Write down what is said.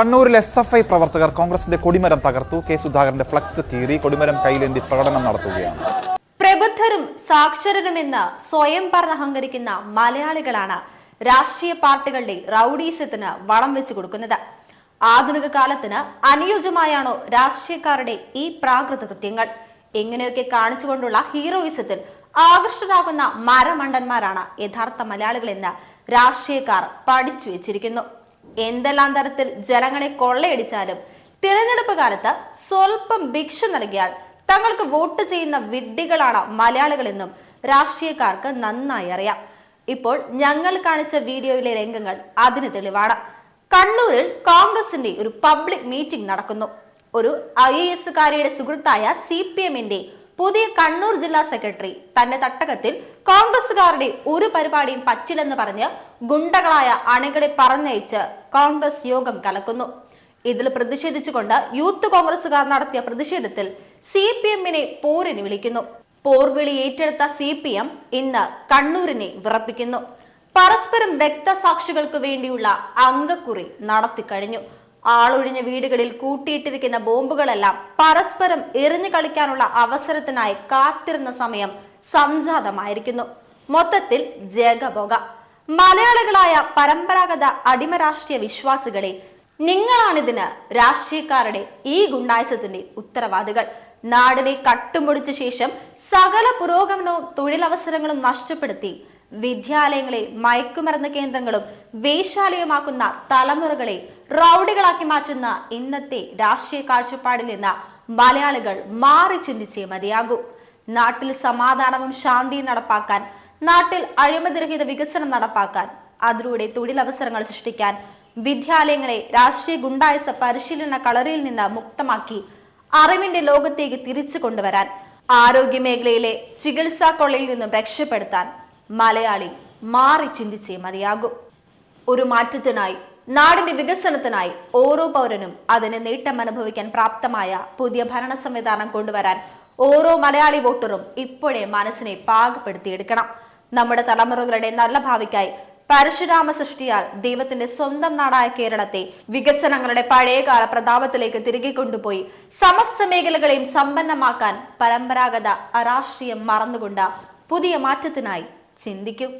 കണ്ണൂരിൽ S F I പ്രവർത്തകർ കോൺഗ്രസിന്റെ കൊടിമരം തകർത്തു. കെ സുധാകരന്റെ ഫ്ലക്സ് കീറി കൊടിമരം കൈലേന്തി പ്രകടനം നടത്തുകയാണ്. പ്രബുദ്ധരും സാക്ഷരരുമെന്ന് സ്വയം പറഞ്ഞഹങ്കരിക്കുന്ന മലയാളികളാണ് രാഷ്ട്രീയ പാർട്ടികളുടെ റൌഡീസത്തിന് വളം വെച്ചു കൊടുക്കുന്നത്. ആധുനിക കാലത്തിന് അനുയോജ്യമായാണോ രാഷ്ട്രീയക്കാരുടെ ഈ പ്രാകൃത കൃത്യങ്ങൾ? എങ്ങനെയൊക്കെ കാണിച്ചുകൊണ്ടുള്ള ഹീറോയിസത്തിൽ ആകർഷകരാകുന്ന മരമണ്ടന്മാരാണ് യഥാർത്ഥ മലയാളികളെന്ന് രാഷ്ട്രീയക്കാർ പഠിച്ചു വെച്ചിരിക്കുന്നു. എന്തെല്ലാം തരത്തിൽ ജനങ്ങളെ കൊള്ളയടിച്ചാലും തിരഞ്ഞെടുപ്പ് കാലത്ത് സ്വല്പം ഭിക്ഷ നൽകിയാൽ തങ്ങൾക്ക് വോട്ട് ചെയ്യുന്ന വിഡ്ഢികളാണ് മലയാളികളെന്നും രാഷ്ട്രീയക്കാർക്ക് നന്നായി അറിയാം. ഇപ്പോൾ ഞങ്ങൾ കാണിച്ച വീഡിയോയിലെ രംഗങ്ങൾ അതിന് തെളിവാണ്. കണ്ണൂരിൽ കോൺഗ്രസിന്റെ ഒരു പബ്ലിക് മീറ്റിംഗ് നടക്കുന്നു. ഒരു ഐ എ എസുകാരിയുടെ സുഹൃത്തായ സി പി എമ്മിന്റെ പുതിയ കണ്ണൂർ ജില്ലാ സെക്രട്ടറി തന്റെ തട്ടകത്തിൽ കോൺഗ്രസുകാരുടെ ഒരു പരിപാടിയും പറ്റില്ലെന്ന് പറഞ്ഞ് ഗുണ്ടകളായ അണികളെ പറഞ്ഞയച്ച് കോൺഗ്രസ് യോഗം കലക്കുന്നു. ഇതിൽ പ്രതിഷേധിച്ചുകൊണ്ട് യൂത്ത് കോൺഗ്രസുകാർ നടത്തിയ പ്രതിഷേധത്തിൽ സി പി എമ്മിനെ പോരിന് വിളിക്കുന്നു. പോർവിളി ഏറ്റെടുത്ത സി പി എം ഇന്ന് കണ്ണൂരിനെ വിറപ്പിക്കുന്നു. പരസ്പരം രക്തസാക്ഷികൾക്ക് വേണ്ടിയുള്ള അങ്കക്കുറി നടത്തിക്കഴിഞ്ഞു. ആളൊഴിഞ്ഞ വീടുകളിൽ കൂട്ടിയിട്ടിരിക്കുന്ന ബോംബുകളെല്ലാം പരസ്പരം എറിഞ്ഞു കളിക്കാനുള്ള അവസരത്തിനായി കാത്തിരുന്ന സമയം സംജാതമായിരിക്കുന്നു. മൊത്തത്തിൽ ജഗബോഗ. മലയാളികളായ പരമ്പരാഗത അടിമ രാഷ്ട്രീയ വിശ്വാസികളെ നിങ്ങളാണിതിന് രാഷ്ട്രീയക്കാരുടെ ഈ ഗുണ്ടായസത്തിന്റെ ഉത്തരവാദികൾ. നാടിനെ കട്ടുമുടിച്ച ശേഷം സകല പുരോഗമനവും തൊഴിലവസരങ്ങളും നഷ്ടപ്പെടുത്തി വിദ്യാലയങ്ങളെ മയക്കുമരുന്ന് കേന്ദ്രങ്ങളും വേശാലയമാക്കുന്ന തലമുറകളെ റൗഡികളാക്കി മാറ്റുന്ന ഇന്നത്തെ രാഷ്ട്രീയ കാഴ്ചപ്പാടിൽ നിന്ന് മലയാളികൾ മാറി ചിന്തിച്ചേ മതിയാകൂ. നാട്ടിൽ സമാധാനവും ശാന്തിയും നടപ്പാക്കാൻ നാട്ടിൽ അഴിമതിരഹിത വികസനം നടപ്പാക്കാൻ അതിലൂടെ തൊഴിലവസരങ്ങൾ സൃഷ്ടിക്കാൻ വിദ്യാലയങ്ങളെ രാഷ്ട്രീയ ഗുണ്ടായസ പരിശീലന കളറിൽ നിന്ന് മുക്തമാക്കി അറിവിന്റെ ലോകത്തേക്ക് തിരിച്ചു കൊണ്ടുവരാൻ ആരോഗ്യ മേഖലയിലെ ചികിത്സാ കൊള്ളയിൽ നിന്നും രക്ഷപ്പെടുത്താൻ മലയാളി മാറി ചിന്തിച്ചേ മതിയാകും. ഒരു മാറ്റത്തിനായി നാടിന്റെ വികസനത്തിനായി ഓരോ പൗരനും അതിന് നേട്ടം അനുഭവിക്കാൻ പ്രാപ്തമായ പുതിയ ഭരണ സംവിധാനം കൊണ്ടുവരാൻ ഓരോ മലയാളി വോട്ടറും ഇപ്പോഴേ മനസ്സിനെ പാകപ്പെടുത്തിയെടുക്കണം. നമ്മുടെ തലമുറകളുടെ നല്ല ഭാവിക്കായി പരശുരാമ സൃഷ്ടിയാൽ ദൈവത്തിന്റെ സ്വന്തം നാടായ കേരളത്തെ വികസനങ്ങളുടെ പഴയകാല പ്രതാപത്തിലേക്ക് തിരികെ കൊണ്ടുപോയി സമസ്ത മേഖലകളെയും സമ്പന്നമാക്കാൻ പരമ്പരാഗത അരാഷ്ട്രീയം മറന്നുകൊണ്ട് പുതിയ മാറ്റത്തിനായി ചിന്തിക്കും.